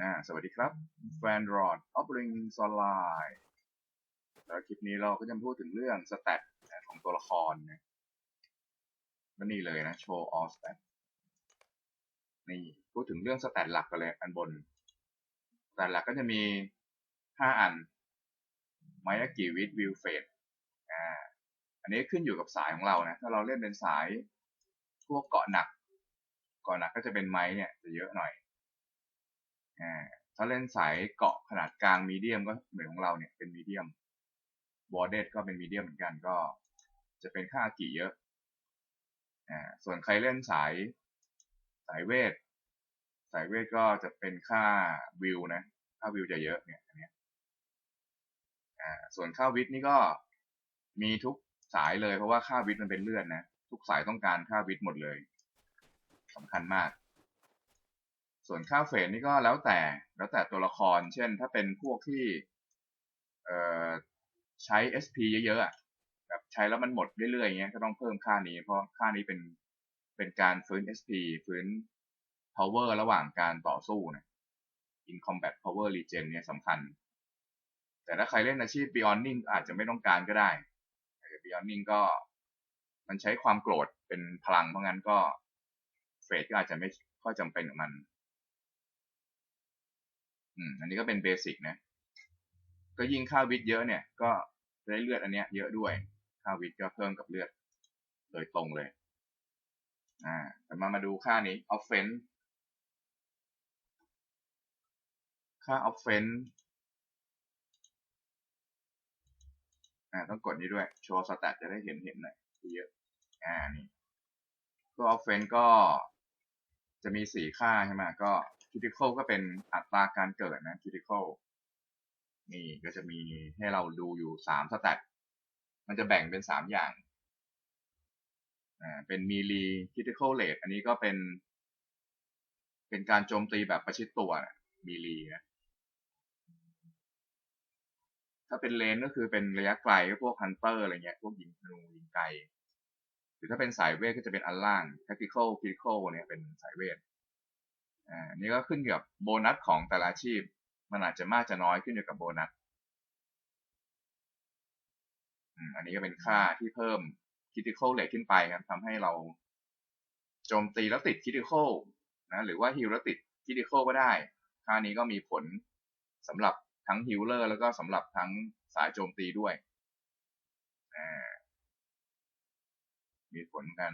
นะสวัสดีครับแฟนรอดออฟริงซอนไลน์แล้วคลิปนี้เราก็จะพูดถึงเรื่องสแตทของตัวละครนะก็นี่เลยนะโชว์ all stat นี่ พูดถึงเรื่องสแตทหลักกันเลยอันบนสแตทหลักก็จะมีห้าอันไมยากิวิดวิวเฟดอ่าอันนี้ขึ้นอยู่กับสายของเรานะถ้าเราเล่นเป็นสายพวกเกาะหนักเกาะหนักก็จะเป็นไม้เนี่ยจะเยอะหน่อย อ่าถ้าเล่นสายเกาะขนาดกลางมีเดียมก็เหมือนของเราเนี่ยเป็นมีเดียมบอร์เดก็เป็นมีเดียมเหมือนกันก็จะเป็นค่ากี่เยอะอ่าส่วนใครเล่นสายสายเวท สายเวทก็จะเป็นค่าวิวนะค่าวิวจะเยอะเนี่ยอันนี้ยอ่าส่วนค่าวิทนี่ก็มีทุกสายเลยเพราะว่าค่าวิทมันเป็นเลือดนะทุกสายต้องการค่าวิทหมดเลยสำคัญมาก ส่วนค่าเฟสนี่ก็แล้วแต่แล้วแต่ตัวละคร เช่น ถ้าเป็นพวกที่เอ่อใช้ SP เยอะๆอะแบบใช้แล้วมันหมดเรื่อยๆเงี้ยก็ต้องเพิ่มค่านี้ เพราะค่านี้เป็นเป็นการฟื้น SP ฟื้น power ระหว่างการต่อสู้นะ in combat power regen เนี่ยสำคัญ แต่ถ้าใครเล่นอาชีพ beyonding อาจจะไม่ต้องการก็ได้ beyonding ก็มันใช้ความโกรธเป็นพลังเพราะงั้นก็เฟสก็อาจจะไม่ค่อยจำเป็นกับมัน อืมอันนี้ก็เป็นเบสิกนะ ก็ยิ่งค่าวิทเยอะเนี่ย ก็ได้เลือดอันเนี้ยเยอะด้วย ค่าวิทก็เพิ่มกับเลือด โดยตรงเลย อ่าแต่มามาดูค่านี้ offense ค่า offense อ่าต้องกดนี้ด้วย โชว์สแตทจะได้เห็นเห็นหน่อยเยอะ อ่านี่ตัว offense ก็จะมีสี่ค่าใช่ไหมก็ critical ก็เป็นอัตราการเกิดนะ critical นี่ก็จะมีให้เราดูอยู่สามสแตทมันจะแบ่งเป็นสามอย่างอ่าเป็น melee critical rate อันนี้ก็เป็น เป็นการโจมตีแบบประชิดตัวนะ melee นะถ้าเป็นเลนก็คือเป็นระยะไกลก็พวกฮันเตอร์อะไรเงี้ยพวกยิงธนูยิงไกล หรือถ้าเป็นสายเวทก็จะเป็นอันล่าง tactical critical เนี่ยเป็นสายเวท อ่านี่ก็ขึ้นอยู่กับโบนัสของแต่ละอาชีพ มันอาจจะมากจะน้อยขึ้นอยู่กับโบนัสอันนี้ก็เป็นค่าที่เพิ่ม critical rate ขึ้นไปครับทำให้เราโจมตีแล้วติด critical นะหรือว่าฮิลแล้วติด critical ก็ได้ ค่านี้ก็มีผลสำหรับทั้งฮิลเลอร์แล้วก็สำหรับทั้งสายโจมตีด้วย มีผลกัน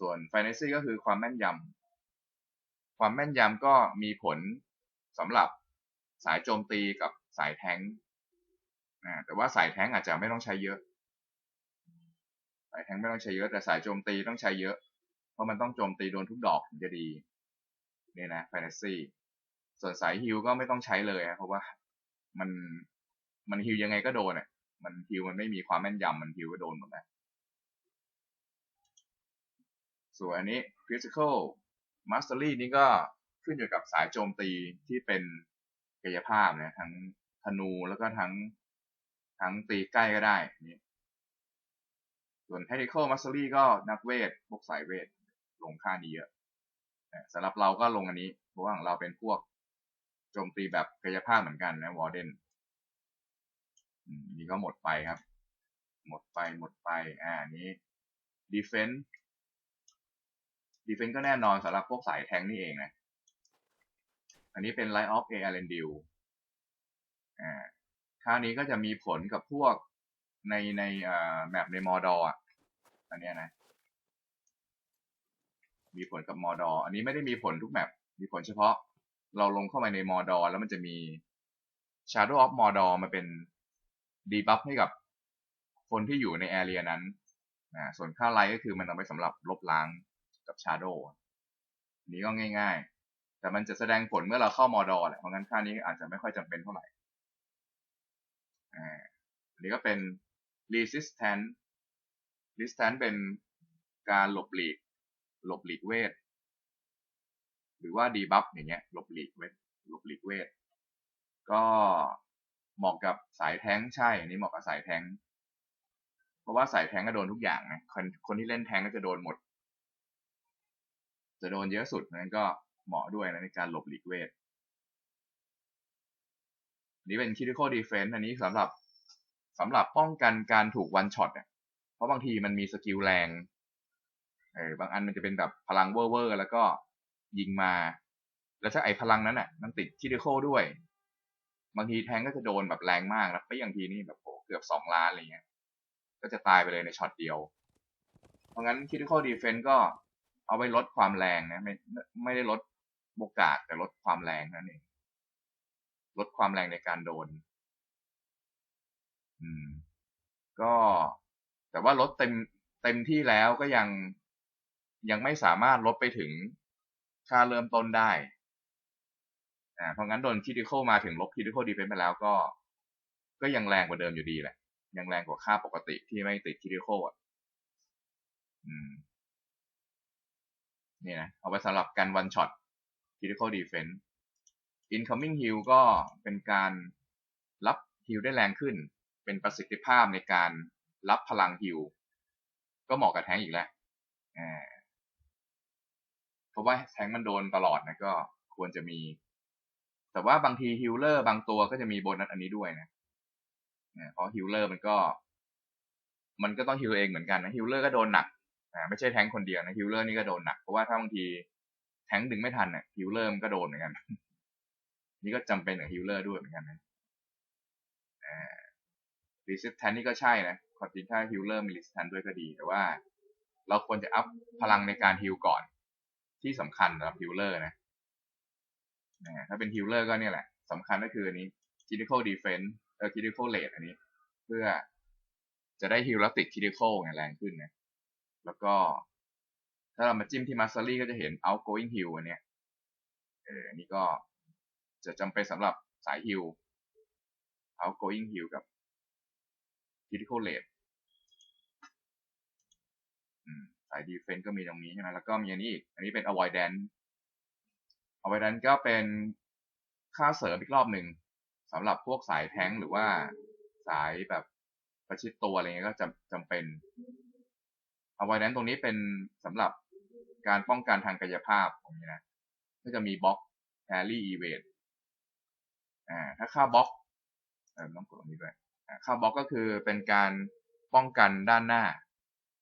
ส่วน f i n a n c y ก็คือความแม่นยำ ความแม่นยำก็มีผลสำหรับสายโจมตีกับสายแทงแต่ว่าสายแทงอาจจะไม่ต้องใช้เยอะ สายแทงไม่ต้องใช้เยอะ แต่สายโจมตีต้องใช้เยอะ เพราะมันต้องโจมตีโดนทุกดอกถึงจะดีเนี่ยนะ f i n a n c y ส่วนสายฮิลก็ไม่ต้องใช้เลยเพราะว่ามันมันฮิลยังไงก็โดนอะมันฮิลมันไม่มีความแม่นยำมันฮิลก็โดนหมดแล้วส่วนอันนี้ physical mastery นี่ก็ขึ้นอยู่กับสายโจมตีที่เป็นกายภาพนะทั้งธนูแล้วก็ทั้งทั้งตีใกล้ก็ได้นี่ส่วน tactical mastery ก็นักเวทพวกสายเวทลงค่านี้เยอะสำหรับเราก็ลงอันนี้ เพราะว่าเราเป็นพวกโจมตีแบบกายภาพเหมือนกันนะวอร์เดนนี่ก็หมดไปครับ หมดไปหมดไป อ่านี้ defense defense ก็แน่นอนสำหรับพวกสายแทงนี่เองนะ อันนี้เป็น light of a r e n d i l อ่าค่านี้ก็จะมีผลกับพวกในในอ่าแมปในมอดออะ อันนี้นะ มีผลกับมอดออันนี้ไม่ได้มีผลทุกแมป มีผลเฉพาะ เราลงเข้ามาในมอดอแล้วมันจะมี Shadow of Mordor มาเป็นดีบัฟให้กับคนที่อยู่ในแอเรียนั้นนะส่วนค่าไลท์ก็คือมันเอาไปสำหรับลบล้าง กับ Shadow อันนี้ก็ง่าย ๆ แต่มันจะแสดงผลเมื่อเราเข้ามอดอแหละเพราะงั้นค่านี้อาจจะไม่ค่อยจำเป็นเท่าไหร่อันนี้ก็เป็น resistance resistance เป็นการหลบหลีก หลบหลีกเวท หรือว่าดีบัฟอย่างเงี้ย หลบหลีกเวท หลบหลีกเวท ก็เหมาะกับสายแท้งใช่ อันนี้เหมาะกับสายแท้ง เพราะว่าสายแท้งก็โดนทุกอย่างนะ คนคนที่เล่นแท้งก็จะโดนหมด จะโดนเยอะสุดนั้นก็เหมาะด้วยนะในการหลบหลีกเวทนี่เป็น critical defense อันนี้สำหรับสำหรับป้องกันการถูก one shot เนี่ยเพราะบางทีมันมีสกิลแรงเออบางอันมันจะเป็นแบบพลังเวอร์เวอร์แล้วก็ยิงมา แล้วถ้าไอพลังนั้นอะมันติด critical ด้วย บางทีแทงก็จะโดนแบบแรงมากแล้วไปอย่างทีนี่แบบโหเกือบสองล้านอะไรเงี้ย ก็จะตายไปเลยในช็อตเดียว เพราะงั้น critical defense ก็ เอาไว้ลดความแรงนะไม่ไม่ได้ลดโอกาสแต่ลดความแรงนั่นเองลดความแรงในการโดน อืม ก็แต่ว่าลดเต็มเต็มที่แล้วก็ยังยังไม่สามารถลดไปถึงค่าเริ่มต้นได้อ่าเพราะงั้นโดน critical มาถึงลบ critical defense ไปแล้วก็ ก็ยังแรงกว่าเดิมอยู่ดีแหละ ยังแรงกว่าค่าปกติที่ไม่ติด critical อะ อืม นี่นะ เอาไว้สำหรับกัน one shot critical defense incoming heal ก็เป็นการรับ heal ได้แรงขึ้น เป็นประสิทธิภาพในการรับพลัง heal ก็เหมาะกับแทงอีกแล้วเพราะว่าแทงมันโดนตลอดนะก็ควรจะมี แต่ว่าบางทีฮิลเลอร์บางตัวก็จะมีโบนัสอันนี้ด้วยนะเพราะฮิลเลอร์มันก็ มันก็ต้องฮิลเองเหมือนกันนะฮิลเลอร์ก็โดนหนัก อ่าไม่ใช่แทงคนเดียวนะฮิลเลอร์นี่ก็โดนหนัก เพราะว่าถ้าบางทีแทงดึงไม่ทันเนี่ยฮิลเลอร์มันก็โดนเหมือนกัน นี่ก็จำเป็นกับฮิลเลอร์ด้วยเหมือนกันนะอ่ารีสิสแทนนี่ก็ใช่นะความจริงถ้าฮิลเลอร์มีรีสิสแทนด้วยก็ดี แต่ว่า เราควรจะอัพพลังในการฮิลก่อน ที่สำคัญสำหรับฮิลเลอร์นะนะถ้าเป็นฮิลเลอร์ก็เนี่ยแหละสำคัญก็คืออันนี้ critical defense เออ critical rate อันนี้ เพื่อจะได้ฮิลแล้วติด critical ไงแรงขึ้นนะ แล้วก็ ถ้าเรามาจิ้มที่ mastery ก็จะเห็น outgoing heal อันเนี้ยเอออันนี้ก็จะจำเป็นสำหรับสายฮิล outgoing heal กับ critical rate สาย defense ก็มีตรงนี้ใช่ไหมแล้วก็มีอันนี้อีก อันนี้เป็น avoidance avoidance ก็เป็นค่าเสริมอีกรอบหนึ่งสำหรับพวกสายแท้งหรือว่าสายแบบประชิดตัวอะไรเงี้ยก็จำจำเป็น avoidance ตรงนี้เป็นสำหรับการป้องกันทางกายภาพตรงนี้นะ ก็จะมีบล็อกแ parry evade อ่าถ้าค่าบล็อกเออต้องกดตรงนี้ด้วยค่าบล็อกก็คือเป็นการป้องกันด้านหน้า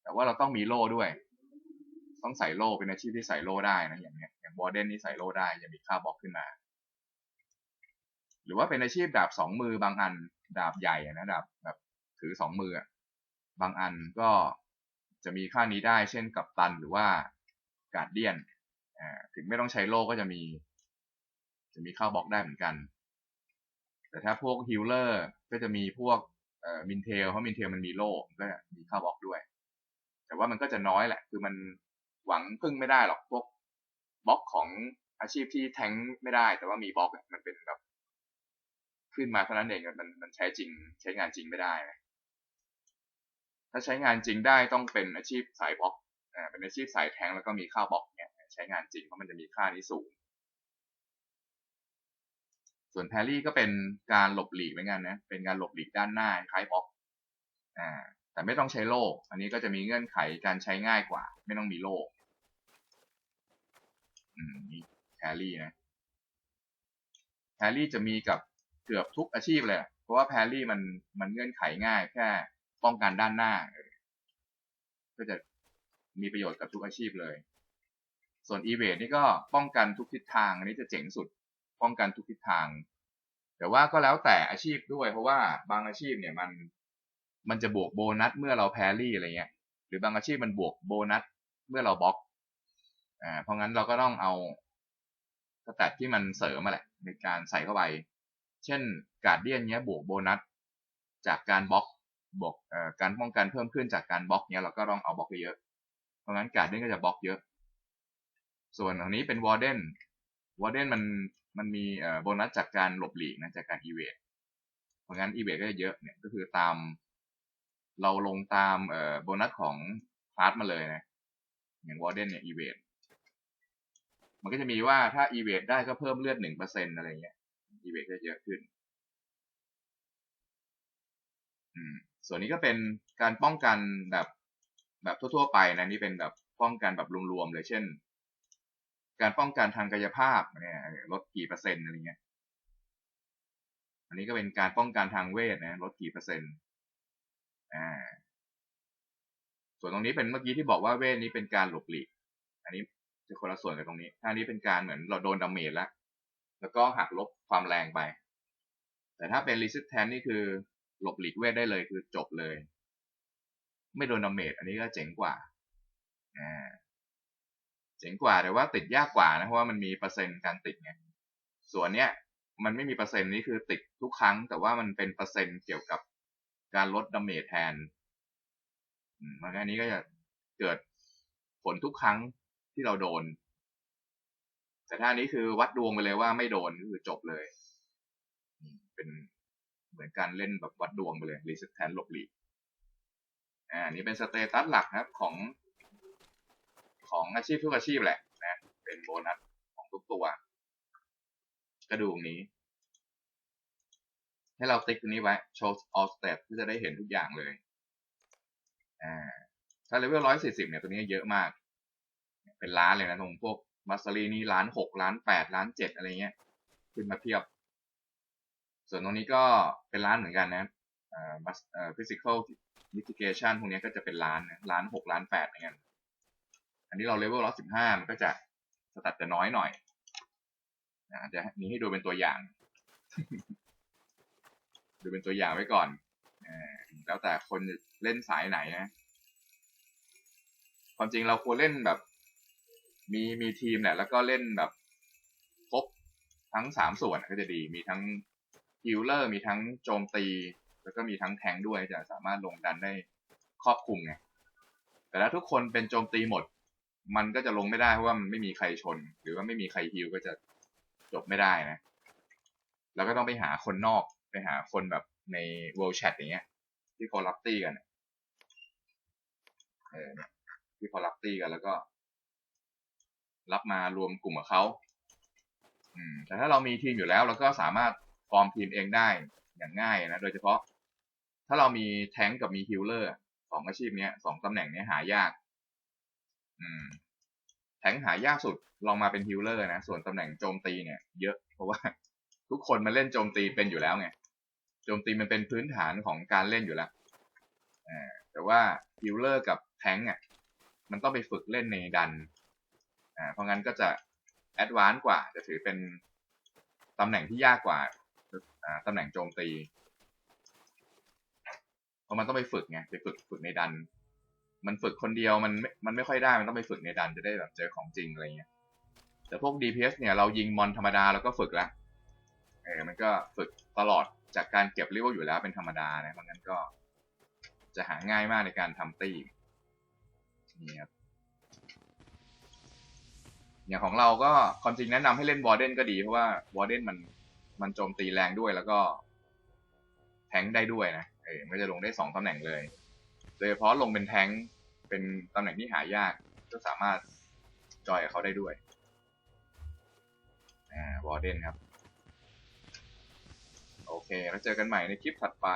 แต่ว่าเราต้องมีโล่ด้วย ต้องใส่โล่เป็นอาชีพที่ใส่โล่ได้นะอย่างเนี้ยอย่างบอเดนนี่ใส่โล่ได้จะมีค่าบล็อกขึ้นมา หรือว่าเป็นอาชีพดาบสองมือบางอัน ดาบใหญ่นะดาบแบบถือสองมือบางอันก็ จะมีค่านี้ได้เช่นกับตันหรือว่าการเดียนถึงไม่ต้องใช้โล่ก็จะมี จะมีค่าบล็อกได้เหมือนกัน แต่ถ้าพวกฮิลเลอร์ก็จะมีพวกมินเทลเพราะมินเทลมันมีโล่ก็มีค่าบล็อกด้วย แต่ว่ามันก็จะน้อยแหละ คือมันหวังพึ่งไม่ได้หรอกพวกบล็อกของอาชีพที่แทงไม่ได้ แต่ว่ามีบล็อกมันเป็นแบบขึ้นมาเท่านั้นเองมันมันใช้จริงใช้งานจริงไม่ได้นะ ถ้าใช้งานจริงได้ต้องเป็นอาชีพสายบล็อกอ่าเป็นอาชีพสายแทงแล้วก็มีค่าบล็อกเนี่ยใช้งานจริงเพราะมันจะมีค่านี้สูง ส่วนแพรี่ก็เป็นการหลบหลีกเหมือนกันนะเป็นการหลบหลีกด้านหน้าคล้ายบล็อกอ่าแต่ไม่ต้องใช้โล่อันนี้ก็จะมีเงื่อนไขการใช้ง่ายกว่า ไม่ต้องมีโล่อืมนี่แพรี่นะแพรี่จะมีกับเกือบทุกอาชีพเลย เพราะว่าแพรี่มันมันเงื่อนไขง่ายแค่ ป้องกันด้านหน้าก็จะมีประโยชน์กับทุกอาชีพเลย ส่วนอีเวทนี่ก็ป้องกันทุกทิศทาง อันนี้จะเจ๋งสุด ป้องกันทุกทิศทาง แต่ว่าก็แล้วแต่อาชีพด้วย เพราะว่าบางอาชีพเนี่ยมัน มันจะบวกโบนัสเมื่อเราแพรี่อะไรเงี้ย หรือบางอาชีพมันบวกโบนัสเมื่อเราบล็อก อ่า เพราะงั้นเราก็ต้องเอาสแตทที่มันเสริมมาแหละในการใส่เข้าไป เช่นการเดียนเนี้ยบวกโบนัสจากการบล็อก บวกการป้องกันเพิ่มขึ้นจากการบล็อกเนี้ยเราก็ต้องเอาบล็อกเยอะเพราะงั้นการเด้นก็จะบล็อกเยอะ ส่วนอันนี้เป็นวอร์เดนวอร์เดนมันมันมีโบนัสจากการหลบหลีกนะจากการอีเวทเพราะงั้นอีเวทก็จะเยอะเนี่ยก็คือตาม เราลงตามโบนัสของคลาสมาเลยนะอย่างวอร์เดนเนี่ยอีเวทมันก็จะมีว่าถ้าอีเวทได้ก็เพิ่มเลือดหนึ่งเปอร์เซ็นอะไรเงี้ยอีเวทก็เยอะขึ้นอืม ส่วนนี้ก็เป็นการป้องกันแบบแบบทั่ว ๆ ไปนะนี่เป็นแบบป้องกันแบบรวมๆเลยเช่น การป้องกันทางกายภาพเนี่ยลดกี่เปอร์เซ็นต์อะไรเงี้ยอันนี้ก็เป็นการป้องกันทางเวทนะลดกี่เปอร์เซ็นต์อ่าส่วนตรงนี้เป็นเมื่อกี้ที่บอกว่าเวทนี้เป็นการหลบหลีก อันนี้จะคนละส่วนกับตรงนี้ถ้านนี้เป็นการเหมือนเราโดนดาเมจแล้ว แล้วก็หักลบความแรงไป แต่ถ้าเป็น resistance นี่คือ หลบหลีกเวทได้เลยคือจบเลย ไม่โดนดาเมจอันนี้ก็เจ๋งกว่าอ่าเจ๋งกว่าแต่ว่าติดยากกว่านะเพราะว่ามันมีเปอร์เซ็นต์การติดไงส่วนเนี้ยมันไม่มีเปอร์เซ็นต์นี้คือติดทุกครั้ง แต่ว่ามันเป็นเปอร์เซ็นต์เกี่ยวกับการลดดาเมจแทนมมันอันนี้ก็จะเกิดผลทุกครั้งที่เราโดน แต่ถ้านี้คือวัดดวงไปเลยว่าไม่โดนก็คือจบเลย เป็น เหมือนการเล่นแบบวัดดวงไปเลยรีเซ็ตแทนหลบหลีกอ่านี่เป็นสเตตัสหลักนะครับของ ของอาชีพทุกอาชีพแหละนะ เป็นโบนัสของทุกตัวก็ดูตรงนี้ ให้เราติ๊กตรงนี้ไว้ show all step เพื่อจะได้เห็นทุกอย่างเลยอ่าถ้าเลเวลร้อยสี่สิบเนี่ยตัวนี้เยอะมาก เป็นล้านเลยนะตรงพวกมัสซารีนี่ล้านหกล้านแปดล้านเจ็ดอะไรเงี้ย ขึ้นมาเทียบ ส่วนตรงนี้ก็เป็นล้านเหมือนกันนะอ่ามัสเอ่อ physical mitigation พวกนี้ก็จะเป็นล้านนะล้านหกล้านแปดเหมือนกัน อันนี้เราเลเวลร้อยสิบห้ามันก็จะสตัดจะน้อยหน่อยนะจะนี้ให้ดูเป็นตัวอย่าง ดูเป็นตัวอย่างไว้ก่อนอแล้วแต่คนเล่นสายไหนนะความจริงเราควรเล่นแบบ มีมีทีมแหละแล้วก็เล่นแบบครบทั้งสามส่วนก็จะดีมีทั้ง ฮิลเลอร์มีทั้งโจมตี แล้วก็มีทั้งแทงด้วยจะสามารถลงดันได้ครอบคลุมไงแต่ถ้าทุกคนเป็นโจมตีหมด มันก็จะลงไม่ได้เพราะว่ามันไม่มีใครชน หรือว่าไม่มีใครฮิลก็จะจบไม่ได้นะ แล้วก็ต้องไปหาคนนอกไปหาคนแบบใน World Chat อย่างเงี้ย ที่เขารับตี้กันเออเนี่ยที่เขารับตี้กันแล้วก็ รับมารวมกลุ่มกับเขาอืมแต่ถ้าเรามีทีมอยู่แล้วเราก็สามารถ ฟอร์มทีมเองได้อย่างง่ายนะ โดยเฉพาะ ถ้าเรามีแทงกับมีฮิลเลอร์สองอาชีพเนี้ยสองตำแหน่งเนี้ยหายาก อืม แทงหายากสุดลองมาเป็นฮิลเลอร์นะ ส่วนตำแหน่งโจมตีเนี่ยเยอะ เพราะว่า ทุกคนมันเล่นโจมตีเป็นอยู่แล้วไง โจมตีมันเป็นพื้นฐานของการเล่นอยู่แล้วอ่าแต่ว่าฮิลเลอร์กับแทงอะ มันต้องไปฝึกเล่นในดัน อ่า เพราะงั้นก็จะแอดวานซ์กว่า จะถือเป็นตำแหน่งที่ยากกว่า อ่าตำแหน่งโจมตีเพราะมันต้องไปฝึกไงไปฝึกฝึกในดัน มันฝึกคนเดียวมันมันไม่ค่อยได้มันต้องไปฝึกในดันจะได้แบบเจอของจริงอะไรเงี้ยแต่พวก DPS เนี่ยเรายิงมอนธรรมดาเราก็ฝึกล้วเออมันก็ฝึกตลอดจากการเก็บเลเวลอยู่แล้วเป็นธรรมดานะเพราะงั้นก็จะหาง่ายมากในการทำตีนี่ครับอย่างของเราก็ความจริงแนะนำให้เล่นวอร์เดนก็ดีเพราะว่าวอร์เดนมัน มันโจมตีแรงด้วยแล้วก็แทงได้ด้วยนะเออมันจะลงได้สองตำแหน่งเลย โดยเฉพาะลงเป็นแทงเป็นตำแหน่งที่หายาก ก็สามารถจอยกับเขาได้ด้วย อ่าวอร์เดนครับ โอเค แล้วเจอกันใหม่ในคลิปถัดไป